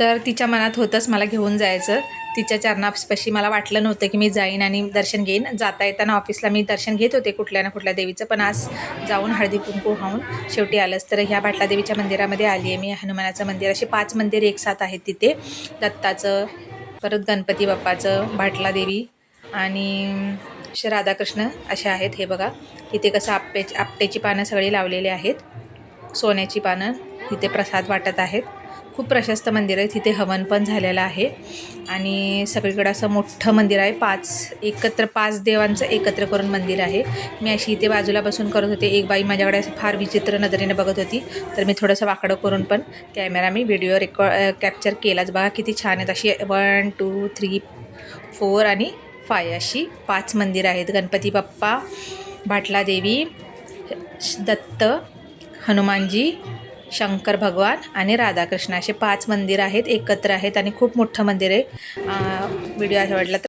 तर तिच्या मनात होतंच मला घेऊन जायचं. तिच्या चरणापाशी मला वाटलं नव्हतं की मी जाईन आणि दर्शन घेईन. जाता येताना ऑफिसला मी दर्शन घेत होते कुठल्या ना कुठल्या देवीचं पण आज जाऊन हळदी कुंकू खाऊन शेवटी आलंच. तर ह्या भाटला देवीच्या मंदिरामध्ये आली आहे मी हनुमानाचं मंदिर. असे पाच मंदिर एक साथ आहेत तिथे. दत्ताचं परत गणपती बाप्पाचं भाटला देवी आणि श्री राधाकृष्ण असे आहेत हे बघा. इथे कसं आपटे आपट्याची पानं सगळी लावलेली आहेत. सोन्याची पानं तिथे प्रसाद वाटत आहेत. खूप प्रशस्त मंदिर आहे. तिथे हवन पण झालेलं आहे. आणि सगळीकडं असं मोठं मंदिर आहे. पाच एकत्र पाच देवांचं एकत्र करून मंदिर आहे. मी अशी इथे बाजूला बसून करत होते. एक बाई माझ्याकडे असं फार विचित्र नजरेने बघत होती. तर मी थोडंसं वाकडं करून पण कॅमेरा मी व्हिडिओ रेकॉर्ड कॅप्चर केलाच. बघा किती छान आहेत अशी वन टू थ्री फोर आणि फाय अशी पाच मंदिरं आहेत. गणपती बाप्पा भाटला देवी दत्त हनुमानजी शंकर भगवान आणि राधाकृष्ण. असे पाच मंदिर आहेत एकत्र आहेत आणि खूप मोठं मंदिर आहे. व्हिडिओ आवडला तर